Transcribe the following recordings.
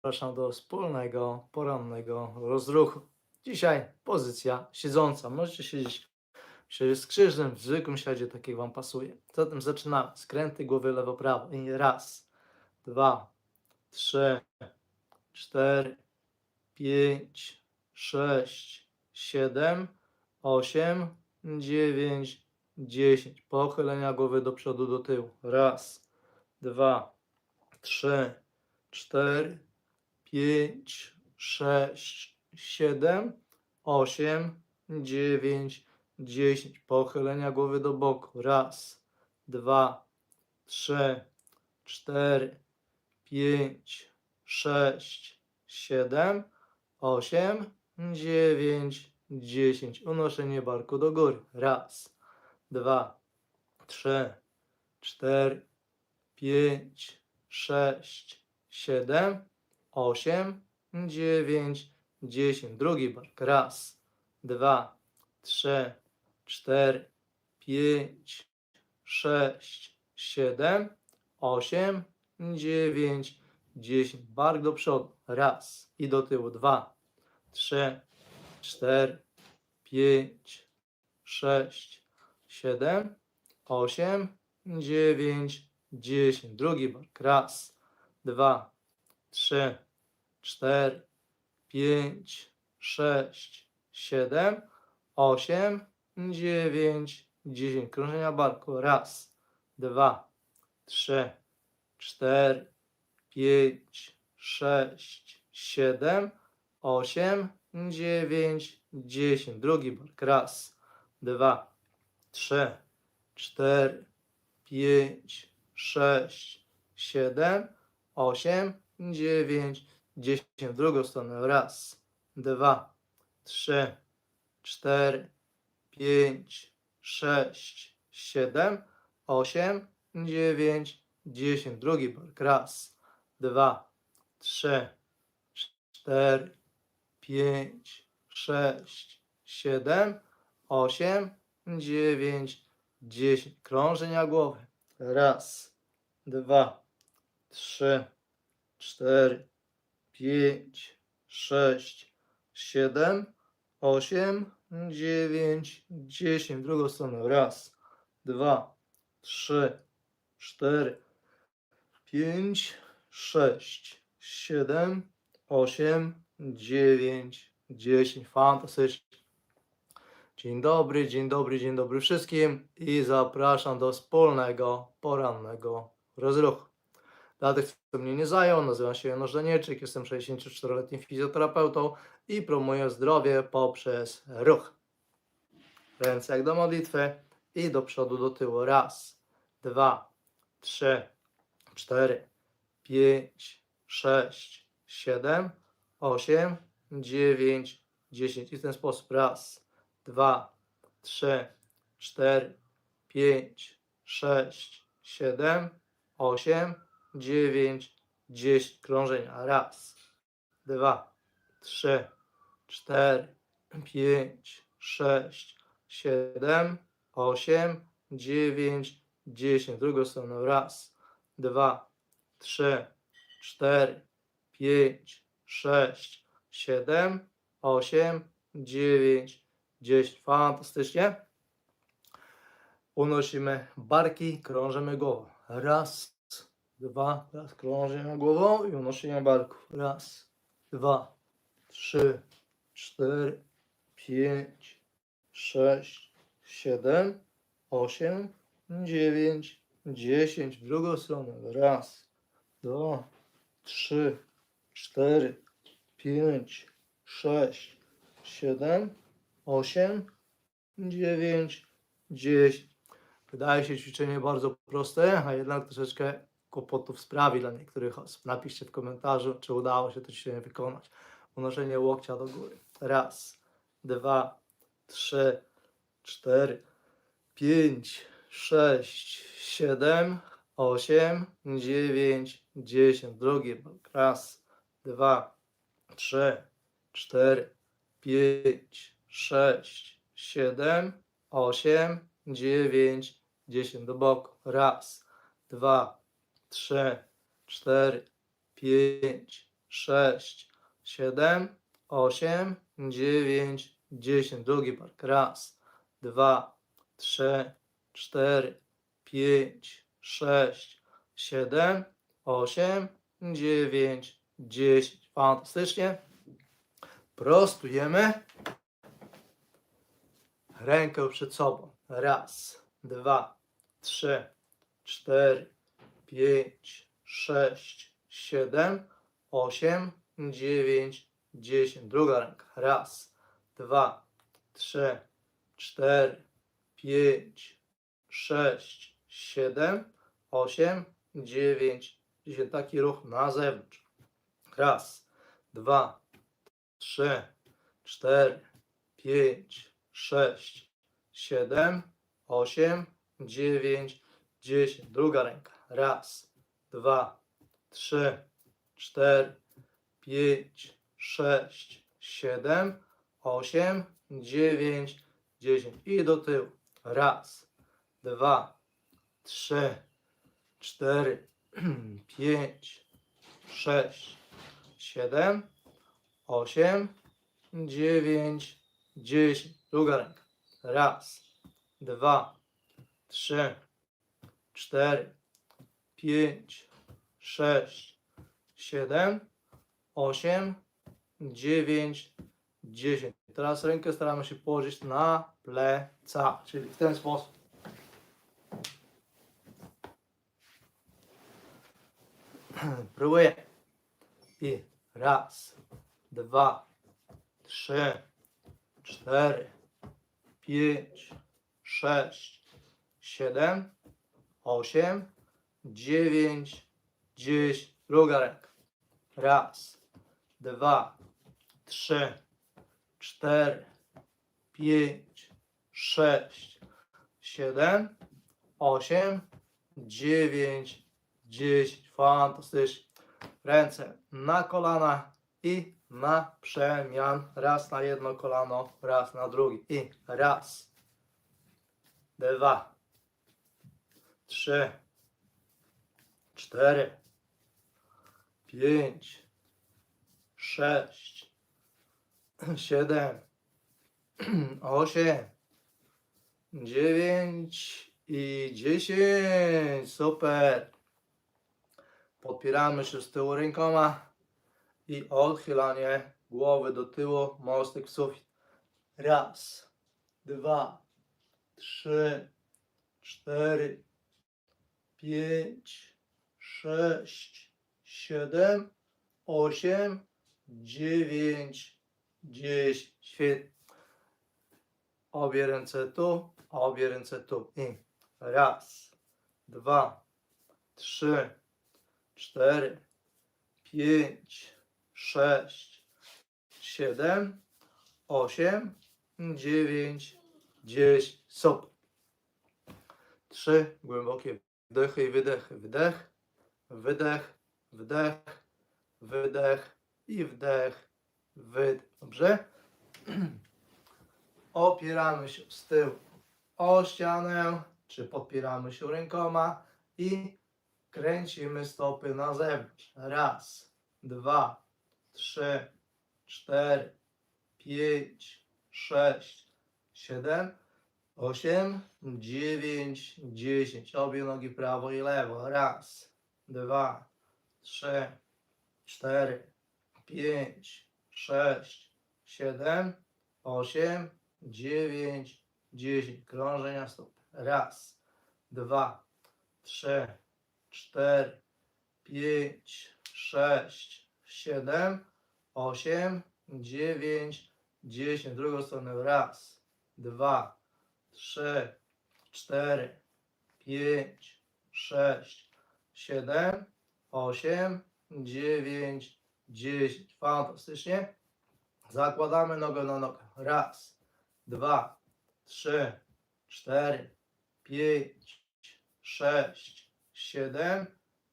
zapraszam do wspólnego porannego rozruchu. Dzisiaj pozycja siedząca. Możecie siedzieć z krzyżem, w zwykłym siadzie, tak jak Wam pasuje. Zatem zaczynamy. Skręty głowy lewo-prawo. I raz, dwa, trzy, cztery, pięć, sześć, siedem, osiem, dziewięć, dziesięć. Pochylenia głowy do przodu, do tyłu. Raz, dwa, trzy, cztery, pięć, sześć, siedem, osiem, dziewięć, dziesięć. Pochylenia głowy do boku. Raz, dwa, trzy, cztery, pięć, sześć, siedem, osiem, dziewięć, dziesięć. Unoszenie barku do góry. Raz, dwa, trzy, cztery, pięć, sześć, siedem, osiem, dziewięć, dziesięć. Drugi bark. Raz, dwa, trzy, cztery, pięć, sześć, siedem, osiem, dziewięć, dziesięć. Bark do przodu. Raz i do tyłu. Dwa, trzy, cztery, pięć, sześć, siedem, osiem, dziewięć, dziesięć. Drugi bark. Raz, dwa, trzy, cztery, pięć, sześć, siedem, osiem, dziewięć, dziesięć. Krążenia barku. Raz, dwa, trzy, cztery, pięć, sześć, siedem, osiem, dziewięć, dziesięć. Drugi bark. Raz, dwa, trzy, cztery, pięć, sześć, siedem, osiem, dziewięć, dziesięć. W drugą stronę. Raz, dwa, trzy, cztery, pięć, sześć, siedem, osiem, dziewięć, dziesięć. Drugi bark. Raz, dwa, trzy, cztery, pięć, sześć, siedem, osiem, dziewięć, dziesięć. Krążenia głowy. Raz, dwa, trzy, cztery, pięć, sześć, siedem, osiem, dziewięć, dziesięć. W drugą stronę. Raz, dwa, trzy, cztery, pięć, sześć, siedem, osiem, dziewięć, dziesięć. Fantastycznie. Dzień dobry, dzień dobry, dzień dobry wszystkim i zapraszam do wspólnego porannego rozruchu. Dla tych, kto mnie nie zajął, nazywam się Janusz Danielczyk, jestem 64-letnim fizjoterapeutą i promuję zdrowie poprzez ruch. Ręce jak do modlitwy i do przodu, do tyłu. Raz, dwa, trzy, cztery, pięć, sześć, siedem, osiem, dziewięć, dziesięć. I w ten sposób. Raz, dwa, trzy, cztery, pięć, sześć, siedem, osiem, dziewięć, dziesięć. Krążenia. Raz, dwa, trzy, cztery, pięć, sześć, siedem, osiem, dziewięć, dziesięć. Drugą stronę. Raz, dwa, trzy, cztery, pięć, sześć, siedem, osiem, dziewięć, dziesięć. Fantastycznie. Unosimy barki, krążymy głową. Raz, dwa, raz krążymy głową i unoszenie barków. Raz, dwa, trzy, cztery, pięć, sześć, siedem, osiem, dziewięć, dziesięć. W drugą stronę. Raz, dwa, trzy, cztery, pięć, sześć, siedem, osiem, dziewięć, dziesięć. Wydaje się ćwiczenie bardzo proste, a jednak troszeczkę kłopotów sprawi dla niektórych osób. Napiszcie w komentarzu, czy udało się to ćwiczenie wykonać. Unoszenie łokcia do góry. Raz, dwa, trzy, cztery, pięć, sześć, siedem, osiem, dziewięć, dziesięć. Drugi blok. Raz, dwa, trzy, cztery, pięć, sześć, siedem, osiem, dziewięć, dziesięć. Do boku. Raz, dwa, trzy, cztery, pięć, sześć, siedem, osiem, dziewięć, dziesięć. Drugi bark. Raz, dwa, trzy, cztery, pięć, sześć, siedem, osiem, dziewięć, dziesięć. Fantastycznie. Prostujemy. Rękę przed sobą. Raz, dwa, trzy, cztery, pięć, sześć, siedem, osiem, dziewięć, dziesięć. Druga ręka. Raz, dwa, trzy, cztery, pięć, sześć, siedem, osiem, dziewięć, dziesięć. Taki ruch na zewnątrz. Raz, dwa, trzy, cztery, pięć, sześć, siedem, osiem, dziewięć, dziesięć. Druga ręka. Raz, dwa, trzy, cztery, pięć, sześć, siedem, osiem, dziewięć, dziesięć. I do tyłu. Raz, dwa, trzy, cztery, pięć, sześć, siedem, osiem, dziewięć, dziesięć. Druga ręka. Raz, dwa, trzy, cztery, pięć, sześć, siedem, osiem, dziewięć, dziesięć. Teraz rękę staramy się położyć na plecach, czyli w ten sposób. Próbuję. I raz, dwa, trzy, cztery, pięć, sześć, siedem, osiem, dziewięć, dziesięć. Druga ręka. Raz, dwa, trzy, cztery, pięć, sześć, siedem, osiem, dziewięć, dziesięć. Fantastycznie. Ręce na kolana i na przemian. Raz na jedno kolano, raz na drugi. I raz, dwa, trzy, cztery, pięć, sześć, siedem, osiem, dziewięć i dziesięć. Super. Podpieramy się z tyłu rękoma i odchylanie głowy do tyłu, mostek w sufit. Raz, dwa, trzy, cztery, pięć, sześć, siedem, osiem, dziewięć, dziesięć. Świetnie. Obie ręce tu, obie ręce tu. I raz, dwa, trzy, cztery, pięć, sześć, siedem, osiem, dziewięć, dziesięć. Super. Trzy głębokie wdechy i wydechy. Wdech, wydech, wdech, wydech i wdech, wydech. Dobrze? Opieramy się z tyłu o ścianę, czy podpieramy się rękoma i kręcimy stopy na zewnątrz. Raz, dwa, trzy, cztery, pięć, sześć, siedem, osiem, dziewięć, dziesięć. Obie nogi prawo i lewo. Raz, dwa, trzy, cztery, pięć, sześć, siedem, osiem, dziewięć, dziesięć. Krążenia stóp. Raz, dwa, trzy, cztery, pięć, sześć, siedem, osiem, dziewięć, dziesięć. Drugą stronę. Raz, dwa, trzy, cztery, pięć, sześć, siedem, osiem, dziewięć, dziesięć. Fantastycznie. Zakładamy nogę na nogę. Raz, dwa, trzy, cztery, pięć, sześć, siedem,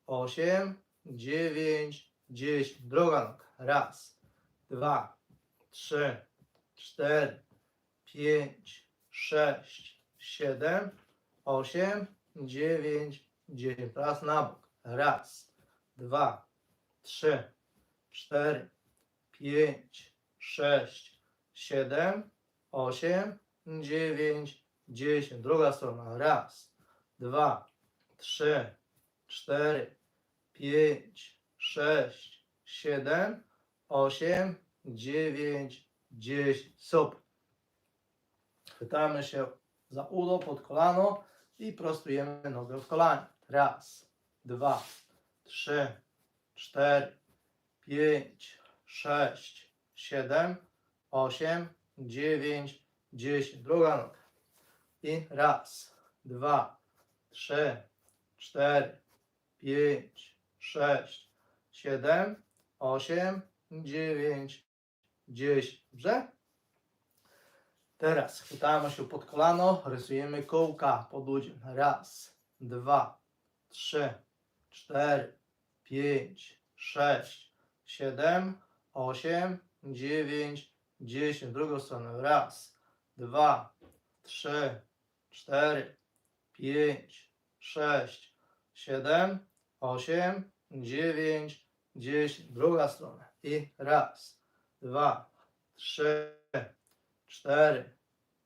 osiem, dziewięć, dziesięć. Druga noga. Raz, dwa, trzy, cztery, pięć, sześć, siedem, osiem, dziewięć, dziesięć. Raz na bok. Raz, dwa, trzy, cztery, pięć, sześć, siedem, osiem, dziewięć, dziesięć. Druga strona. Raz, dwa, trzy, cztery, pięć, sześć, siedem, osiem, dziewięć, dziesięć. Super. Chwytamy się za udo pod kolano i prostujemy nogę w kolanie. Raz, dwa, trzy, cztery, pięć, sześć, siedem, osiem, dziewięć, dziesięć. Druga noga. I raz, dwa, trzy, cztery, pięć, sześć, siedem, osiem, dziewięć, dziesięć. Dobrze? Teraz chwytamy się pod kolano, rysujemy kołka pod udziem. Raz, dwa, trzy, cztery, pięć, sześć, siedem, osiem, dziewięć, dziesięć. Drugą stronę. Raz, dwa, trzy, cztery, pięć, sześć, siedem, osiem, dziewięć, dziesięć. Druga strona. I raz, dwa, trzy, cztery,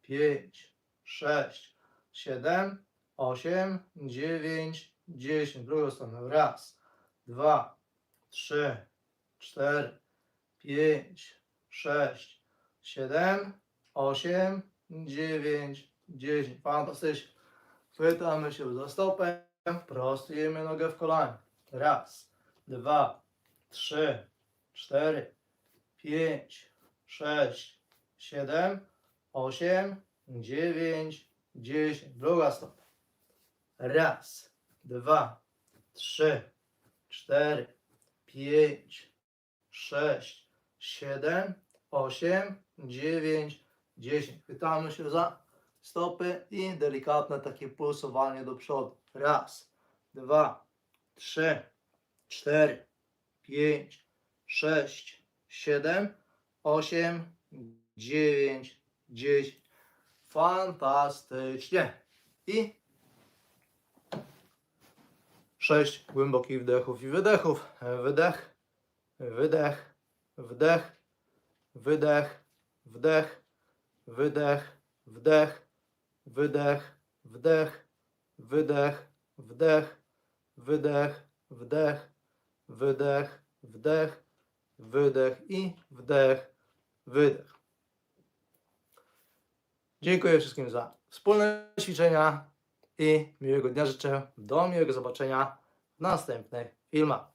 pięć, sześć, siedem, osiem, dziewięć, dziesięć. Drugą stronę. Raz, dwa, trzy, cztery, pięć, sześć, siedem, osiem, dziewięć, dziesięć. Fantastycznie. Chwytamy się za stopę, prostujemy nogę w kolanie. Raz, dwa, trzy, cztery, pięć, sześć, siedem, osiem, dziewięć, dziesięć. Druga stopa. Raz, dwa, trzy, cztery, pięć, sześć, siedem, osiem, dziewięć, dziesięć. Chwytamy się za stopy i delikatne takie pulsowanie do przodu. Raz, dwa, trzy, cztery, pięć, sześć, siedem, osiem, dziewięć, dziesięć. Fantastycznie. I sześć głębokich wdechów i wydechów. Wydech, wydech, wdech, wydech, wdech, wydech, wdech, wydech, wdech, wydech, wdech, wydech, wdech, wydech, wdech, wydech i wdech, wydech. Dziękuję wszystkim za wspólne ćwiczenia i miłego dnia życzę. Do miłego zobaczenia w następnych filmach.